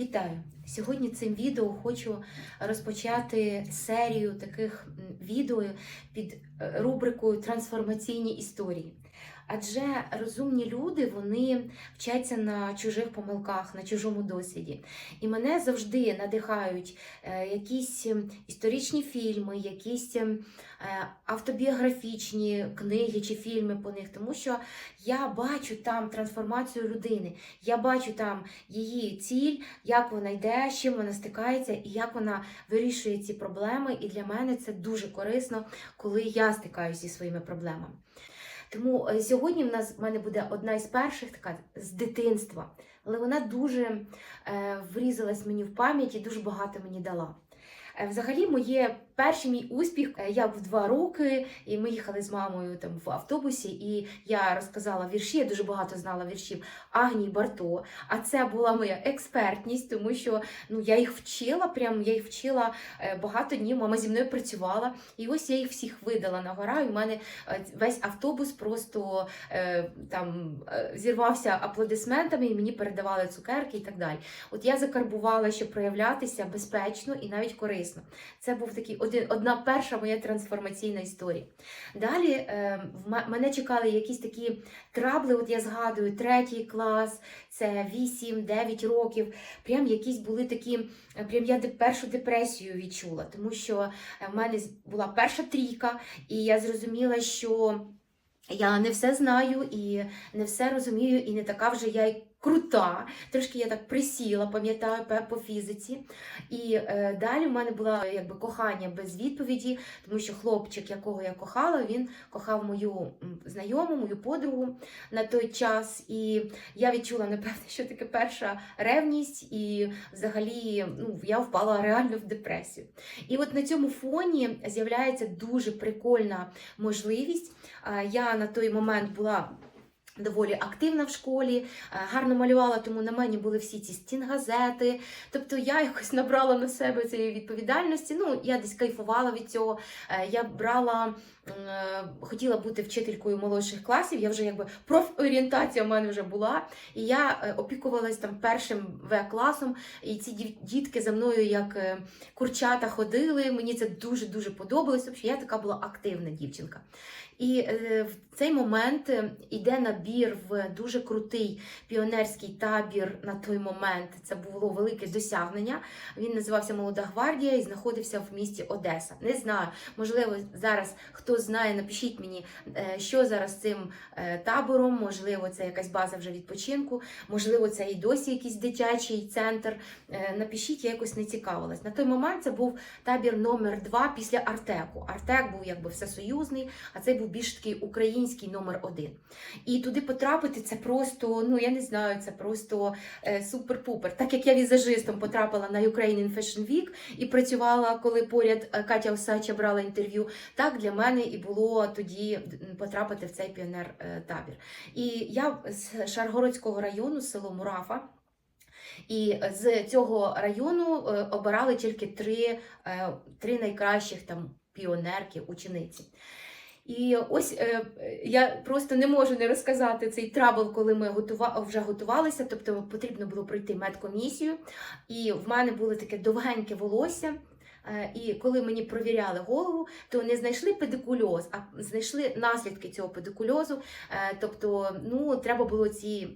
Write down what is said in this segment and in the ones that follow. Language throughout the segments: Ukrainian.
Вітаю! Сьогодні цим відео хочу розпочати серію таких відео під е, рубрикою Трансформаційні історії. Адже розумні люди вони вчаться на чужих помилках, на чужому досвіді. І мене завжди надихають е, якісь ем, історичні фільми, якісь ем, е, автобіографічні книги чи фільми по них, тому що я бачу там трансформацію людини, я бачу там її ціль, як вона йде, з чим вона стикається і як вона вирішує ці проблеми. І для мене це дуже корисно, коли я стикаюся зі своїми проблемами. Тому е, сьогодні в нас в мене буде одна із перших така з дитинства, але вона дуже е, врізалась мені в пам'ять і дуже багато мені дала. Е, Взагалі, моє перший мій успіх е, я в два роки, і ми їхали з мамою там в автобусі, і я розказала вірші. Я дуже багато знала віршів Агнії Барто. А це була моя експертність, тому що ну я їх вчила, прям я їх вчила е, багато днів. Мама зі мною працювала, і ось я їх всіх видала на гора. І в мене е, весь автобус просто там зірвався аплодисментами, і мені передавали цукерки і так далі. От я закарбувала, щоб проявлятися безпечно і навіть корисно. Це був такий один, одна перша моя трансформаційна історія. Далі е, мене чекали якісь такі трабли. От я згадую, третій клас, це 8-9 років. Прям якісь були такі, прям я першу депресію відчула, тому що е, в мене була перша трійка, і я зрозуміла, що. Я не все знаю і не все розумію, і не така вже я крута. Трошки я так присіла, пам'ятаю по фізиці. І е, далі в мене було якби кохання без відповіді, тому що хлопчик, якого я кохала, він кохав мою знайому, мою подругу на той час. І я відчула, напевне, що таке перша ревність, і взагалі ну, я впала реально в депресію. І от на цьому фоні з'являється дуже прикольна можливість. Я на той момент була. Доволі активна в школі, е, гарно малювала, тому на мені були всі ці стінгазети. Тобто я якось набрала на себе цієї відповідальності. Ну, я десь кайфувала від цього. Е, Я брала, е, хотіла бути вчителькою молодших класів. Я вже якби профорієнтація в мене вже була. І я опікувалась там першим В-класом, і ці дітки за мною як курчата ходили. Мені це дуже дуже подобалось. Я така була активна дівчинка. І в цей момент іде набір в дуже крутий піонерський табір на той момент. Це було велике досягнення. Він називався Молода гвардія і знаходився в місті Одеса. Не знаю, можливо, зараз хто знає, напишіть мені, е, що зараз з цим е, табором. Можливо, це якась база вже відпочинку, можливо, це і досі якийсь дитячий центр. Е, Напишіть, я якось не цікавилась. На той момент це був табір номер два після Артеку. Артек був якби всесоюзний, а цей був більш такий український номер один. І туди потрапити це просто, ну я не знаю, це просто е, супер-пупер. Так як я візажистом потрапила на Ukrainian Fashion Week і працювала, коли поряд е, Катя Осача брала інтерв'ю, так для мене і було тоді потрапити в цей піонер е. І я з Шаргородського району, село Мурафа. І з цього району обирали тільки три, три найкращих там піонерки, учениці. І ось е, я просто не можу не розказати цей трабл, коли ми готува... вже готувалися. Тобто потрібно було пройти медкомісію, і в мене було таке довгеньке волосся. Е, І коли мені провіряли голову, то не знайшли педикульоз, а знайшли наслідки цього педикульозу. Е, Тобто, ну треба було ці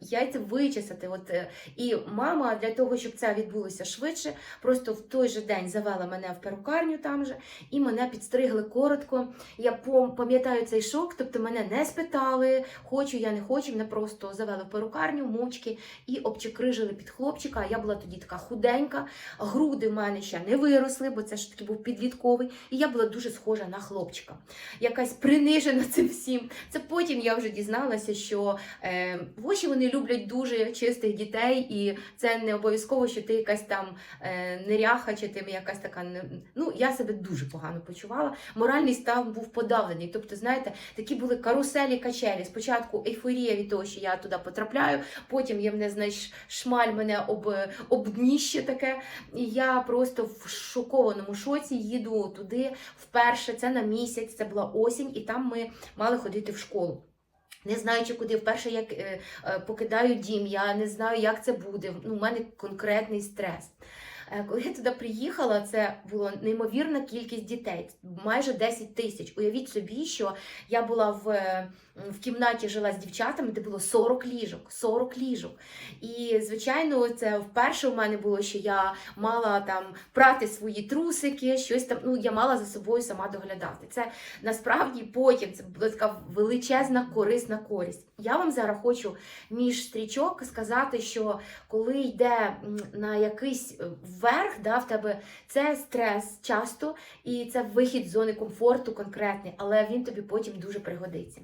яйця вичесати. От е, і мама для того, щоб це відбулося швидше, просто в той же день завела мене в перукарню там же, і мене підстригли коротко. Я пам'ятаю цей шок, тобто мене не спитали, хочу я не хочу. Мене просто завели в перукарню, мовчки і обчекрижили під хлопчика. Я була тоді така худенька, груди в мене ще не виросли, бо це ж таки був підлітковий. І я була дуже схожа на хлопчика. Якась принижена цим всім. Це потім я вже дізналася, що е, воші вони люблять дуже чистих дітей, і це не обов'язково, що ти якась там е, неряха, чи ти якась така не- ну я себе дуже погано почувала. Моральний стан був подавлений. Тобто, знаєте, такі були каруселі качелі. Спочатку ейфорія від того, що я туди потрапляю, потім є мене знаєш, шмаль мене об, об дніще таке. І я просто в шокованому шоці їду туди вперше. Це на місяць, це була осінь, і там ми мали ходити в школу. Не знаючи, куди вперше як е, е, покидаю дім, я не знаю, як це буде. Ну, у мене конкретний стрес. Е, Коли я туди приїхала, це була неймовірна кількість дітей, майже 10 тисяч. Уявіть собі, що я була в, е, в кімнаті жила з дівчатами, де було 40 ліжок. 40 ліжок. І, звичайно, це вперше у мене було, що я мала там прати свої трусики, щось там. Ну, я мала за собою сама доглядати. Це насправді потім це була така величезна корисна користь. Я вам зараз хочу між стрічок сказати, що коли йде на якийсь е, вверх, да, в тебе це стрес часто, і це вихід з зони комфорту конкретний, але він тобі потім дуже пригодиться.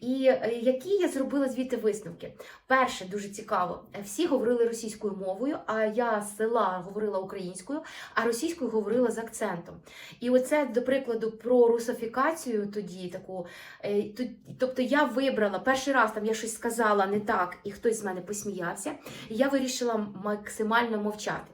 І е, які я зробила звідти висновки? Перше, дуже цікаво, е, всі говорили російською мовою, а я з села говорила українською, а російською говорила з акцентом. І оце, до прикладу, про русифікацію тоді таку. е, Тобто я вибрала перший раз там я щось сказала не так, і хтось з мене посміявся, і я вирішила максимально мовчати.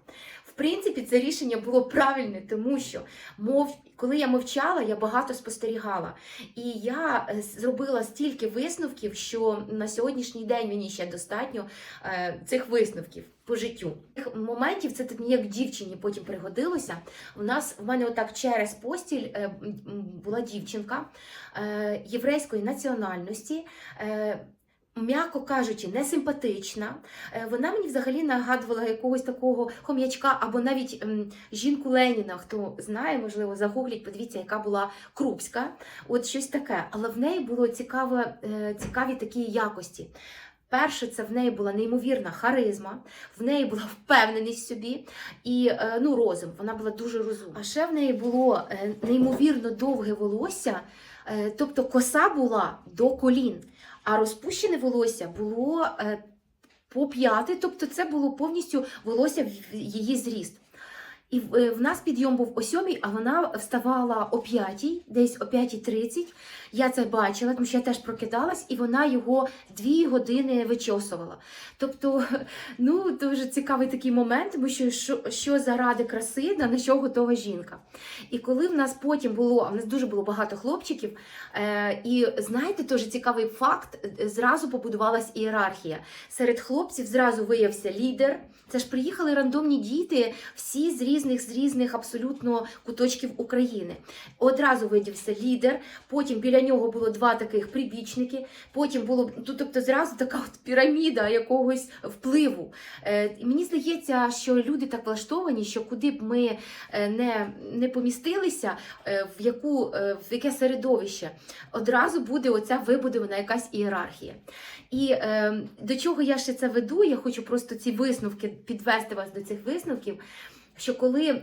Принципі, це рішення було правильне, тому що мов... коли я мовчала, я багато спостерігала. І я е, зробила стільки висновків, що на сьогоднішній день мені ще достатньо е, цих висновків по життю. Цих моментів це так як дівчині потім пригодилося. У нас в мене отак через постіль е, була дівчинка е, єврейської національності. М'яко кажучи, несимпатична. Е, Вона мені взагалі нагадувала якогось такого хом'ячка або навіть жінку Леніна. Хто знає, можливо, загугліть, подивіться, яка була Крупська. От щось таке. Але в неї було цікаве, е, цікаві такі якості. Перше, це в неї була неймовірна харизма, в неї була впевненість в собі і е, ну, розум. Вона була дуже розумна. А ще в неї було неймовірно довге волосся, тобто коса була до колін, а розпущене волосся було е, по п'яти, тобто це було повністю волосся в її зріст. І в, е, нас підйом був о сьомій, а вона вставала о п'ятій, десь о 5.30. Я це бачила, тому що я теж прокидалась, і вона його дві години вичосувала. Тобто, ну дуже цікавий такий момент, тому що що, що заради краси, на що готова жінка. І коли в нас потім було, а в нас дуже було багато хлопчиків, е, і знаєте, теж цікавий факт: е, зразу побудувалась ієрархія. Серед хлопців зразу виявився лідер. Це ж приїхали рандомні діти, всі з з різних абсолютно куточків України. Одразу видівся лідер, потім біля нього було два таких прибічники, потім було ну, тобто зразу така от піраміда якогось впливу. Е, мені здається, що люди так влаштовані, що куди б ми е, не, не помістилися, е, в, яку, е, в яке середовище, одразу буде оця вибудована якась ієрархія. І е, до чого я ще це веду, я хочу просто ці висновки підвести вас до цих висновків. Що коли е,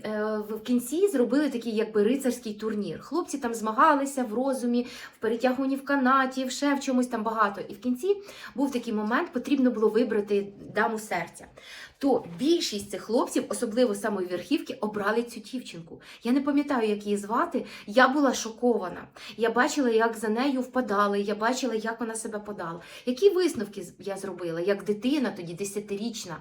в кінці зробили такий якби рицарський турнір, хлопці там змагалися в розумі, в перетягуванні в канаті, в ще в чомусь там багато. І в кінці був такий момент, потрібно було вибрати даму серця. То більшість цих хлопців, особливо самої верхівки, обрали цю дівчинку. Я не пам'ятаю, як її звати. Я була шокована. Я бачила, як за нею впадали, я бачила, як вона себе подала. Які висновки я зробила, як дитина, тоді десятирічна.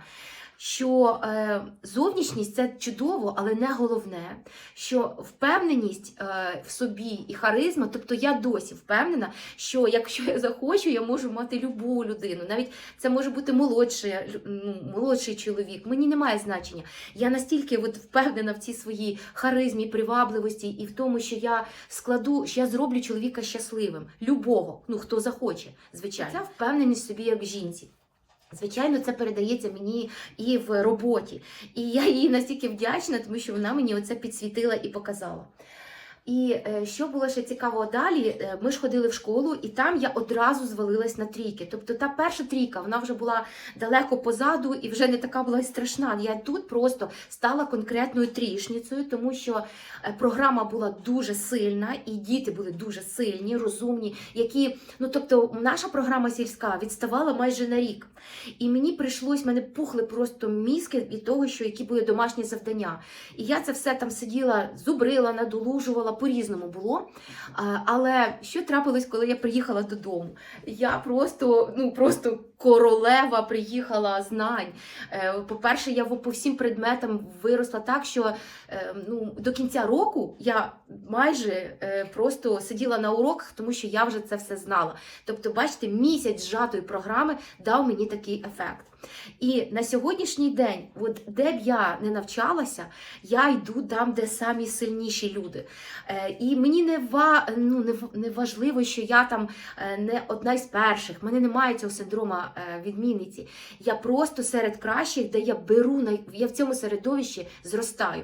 Що е, зовнішність це чудово, але не головне. Що впевненість е, в собі і харизма, тобто я досі впевнена, що якщо я захочу, я можу мати любу людину. Навіть це може бути молодший, ну, молодший чоловік. Мені немає значення. Я настільки от впевнена в цій своїй харизмі, привабливості і в тому, що я складу, що я зроблю чоловіка щасливим, любого, ну хто захоче, звичайно. Ця впевненість собі як жінці. Звичайно, це передається мені і в роботі. І я їй настільки вдячна, тому що вона мені оце підсвітила і показала. І е, що було ще цікаво далі, е, ми ж ходили в школу, і там я одразу звалилась на трійки. Тобто та перша трійка, вона вже була далеко позаду і вже не така була страшна. Я тут просто стала конкретною трішницею, тому що е, програма була дуже сильна, і діти були дуже сильні, розумні, які, ну тобто, наша програма сільська відставала майже на рік. І мені прийшлось, мене пухли просто мізки від того, що які були домашні завдання. І я це все там сиділа, зубрила, надолужувала, отримала по-різному було. Але що трапилось, коли я приїхала додому? Я просто, ну просто королева приїхала знань. Е, По-перше, я по всім предметам виросла так, що е, ну, до кінця року я майже е, просто сиділа на уроках, тому що я вже це все знала. Тобто, бачите, місяць зжатої програми дав мені такий ефект. І на сьогоднішній день, от де б я не навчалася, я йду там, де самі сильніші люди. Е, і мені не, ва, ну, не, важливо, що я там е, не одна із перших. В мене немає цього синдрома е, відмінниці. Я просто серед кращих, де я беру я в цьому середовищі зростаю.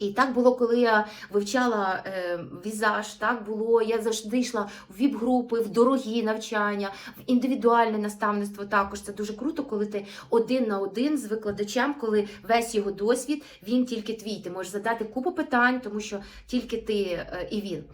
І так було, коли я вивчала е, візаж, так було. Я завжди йшла в віп-групи, в дорогі навчання, в індивідуальне наставництво. Також це дуже круто, коли ти один на один з викладачем, коли весь його досвід він тільки твій. Ти можеш задати купу питань, тому що тільки ти е, і він.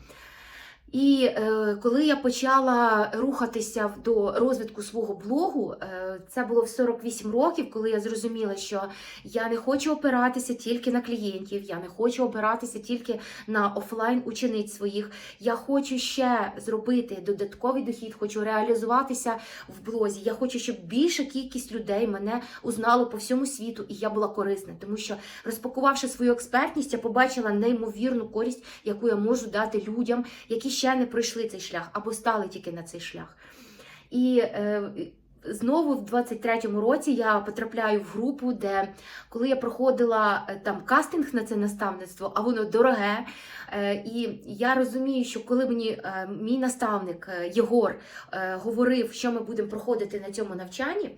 І е, коли я почала рухатися до розвитку свого блогу, е, це було в 48 років, коли я зрозуміла, що я не хочу опиратися тільки на клієнтів, я не хочу опиратися тільки на офлайн учениць своїх. Я хочу ще зробити додатковий дохід, хочу реалізуватися в блозі. Я хочу, щоб більша кількість людей мене узнало по всьому світу, і я була корисна, тому що розпакувавши свою експертність, я побачила неймовірну користь, яку я можу дати людям, які ще не пройшли цей шлях або стали тільки на цей шлях. І е, знову в 23-му році я потрапляю в групу, де коли я проходила е, там кастинг на це наставництво, а воно дороге. Е, і я розумію, що коли мені е, мій наставник е, Єгор е, говорив, що ми будемо проходити на цьому навчанні.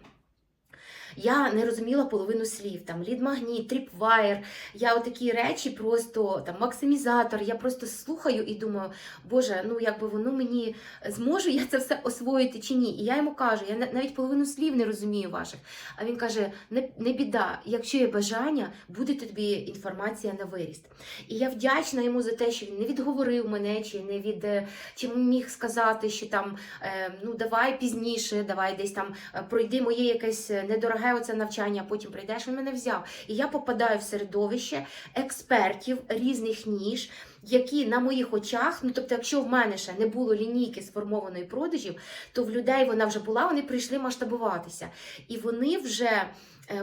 Я не розуміла половину слів, там лід-магніт, тріпвайер. Я отакі речі просто там максимізатор. Я просто слухаю і думаю, Боже, ну якби воно мені зможу я це все освоїти чи ні. І я йому кажу, я навіть половину слів не розумію ваших. А він каже: не, не біда, якщо є бажання, буде тобі інформація на виріст. І я вдячна йому за те, що він не відговорив мене, чи не від е, чи міг сказати, що там е, ну давай пізніше, давай десь там е, пройди моє якесь е, недороге оце навчання, а потім прийдеш. Він мене взяв. І я попадаю в середовище експертів різних ніж. Які на моїх очах, ну тобто, якщо в мене ще не було лінійки сформованої продажів, то в людей вона вже була, вони прийшли масштабуватися. І вони вже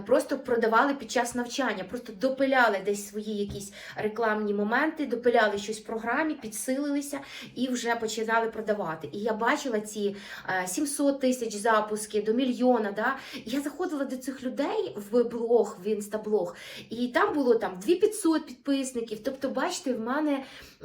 просто продавали під час навчання, просто допиляли десь свої якісь рекламні моменти, допиляли щось в програмі, підсилилися і вже починали продавати. І я бачила ці е, 700 тисяч запуски до мільйона. Да? Я заходила до цих людей в блог, в інстаблог, і там було там 2500 підписників. Тобто, бачите, в мене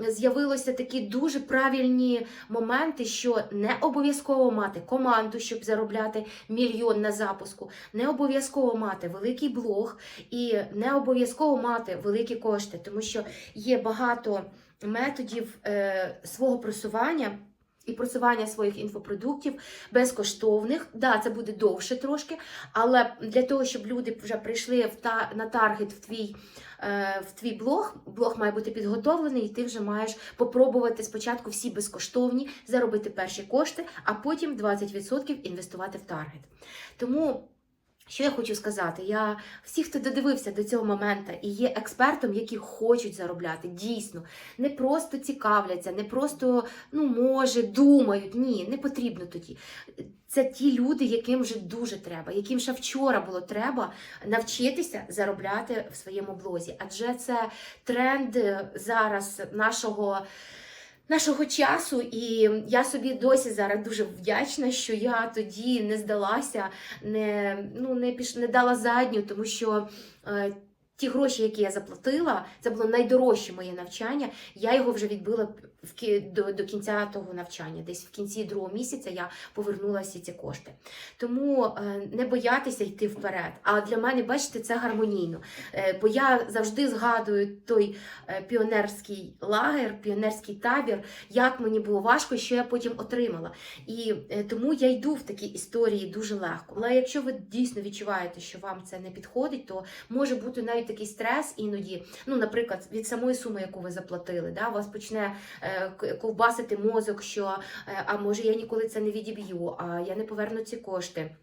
з'явилися такі дуже правильні моменти, що не обов'язково мати команду, щоб заробляти мільйон на запуску, не обов'язково мати великий блог і не обов'язково мати великі кошти, тому що є багато методів е, свого просування. І просування своїх інфопродуктів безкоштовних. Да, це буде довше трошки, але для того, щоб люди вже прийшли в та, на таргет в твій, е, в твій блог, блог має бути підготовлений, і ти вже маєш попробувати спочатку всі безкоштовні, заробити перші кошти, а потім 20% інвестувати в таргет. Тому. Що я хочу сказати? Я всі, хто додивився до цього моменту і є експертом, які хочуть заробляти, дійсно, не просто цікавляться, не просто ну може думають. Ні, не потрібно тоді. Це ті люди, яким вже дуже треба, яким ще вчора було треба навчитися заробляти в своєму блозі. Адже це тренд зараз нашого. Нашого часу, і я собі досі зараз дуже вдячна, що я тоді не здалася, не, ну, не, піш, не дала задню, тому що е, ті гроші, які я заплатила, це було найдорожче моє навчання. Я його вже відбила до, до кінця того навчання. Десь в кінці другого місяця я повернула всі ці кошти. Тому е, не боятися йти вперед. А для мене, бачите, це гармонійно. Е, бо я завжди згадую той е, піонерський лагер, піонерський табір, як мені було важко, що я потім отримала. І е, тому я йду в такі історії дуже легко. Але якщо ви дійсно відчуваєте, що вам це не підходить, то може бути навіть такий стрес іноді. Ну, наприклад, від самої суми, яку ви заплатили, да, у вас почне е, ковбасити мозок, що е, а може я ніколи це не відіб'ю, а я не поверну ці кошти.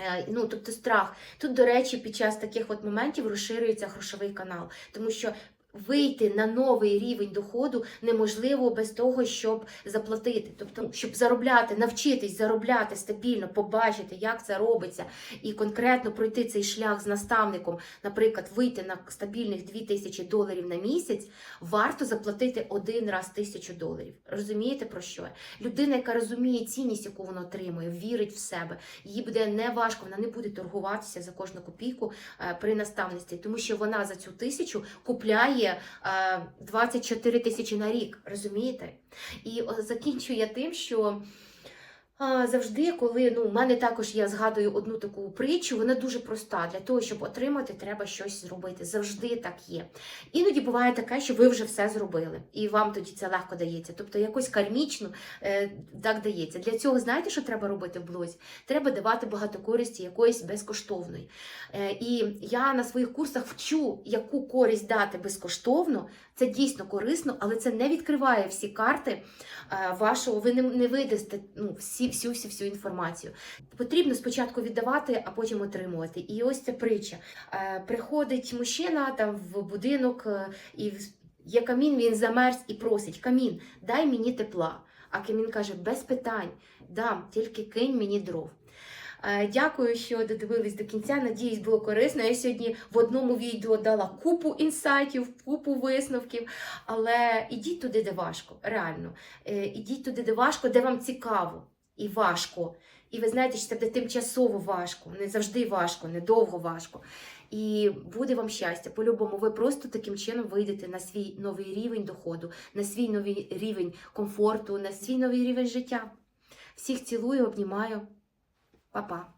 Е, Ну, тобто страх. Тут, до речі, під час таких от моментів розширюється грошовий канал, тому що вийти на новий рівень доходу неможливо без того, щоб заплатити. Тобто, щоб заробляти, навчитись заробляти стабільно, побачити, як це робиться, і конкретно пройти цей шлях з наставником, наприклад, вийти на стабільних 2000 доларів на місяць, варто заплатити один раз тисячу доларів. Розумієте про що? Людина, яка розуміє цінність, яку вона отримує, вірить в себе, їй буде не важко, вона не буде торгуватися за кожну копійку е, при наставництві, тому що вона за цю тисячу купляє е, 24 тисячі на рік. Розумієте? І о, закінчую я тим, що. Завжди, коли ну, в мене також я згадую одну таку притчу, вона дуже проста. Для того, щоб отримати, треба щось зробити. Завжди так є. Іноді буває таке, що ви вже все зробили, і вам тоді це легко дається. Тобто якось кармічно е, так дається. Для цього знаєте, що треба робити в блозі? Треба давати багато користі якоїсь безкоштовної. Е, і я на своїх курсах вчу, яку користь дати безкоштовно. Це дійсно корисно, але це не відкриває всі карти е, вашого. Ви не, не видасте ну, всі, всю, всю, всю інформацію. Потрібно спочатку віддавати, а потім отримувати. І ось ця притча. Е, приходить мужчина там в будинок, е, і є камін, він замерз і просить: Камін, дай мені тепла. А камін каже: без питань, дам, тільки кинь мені дров. Е, Дякую, що додивились до кінця. Надіюсь, було корисно. Я сьогодні в одному відео дала купу інсайтів, купу висновків. Але ідіть туди, де важко, реально. Ідіть туди, де важко, де вам цікаво і важко. І ви знаєте, що це буде тимчасово важко, не завжди важко, не довго важко. І буде вам щастя. По-любому, ви просто таким чином вийдете на свій новий рівень доходу, на свій новий рівень комфорту, на свій новий рівень життя. Всіх цілую, обнімаю. Па-па.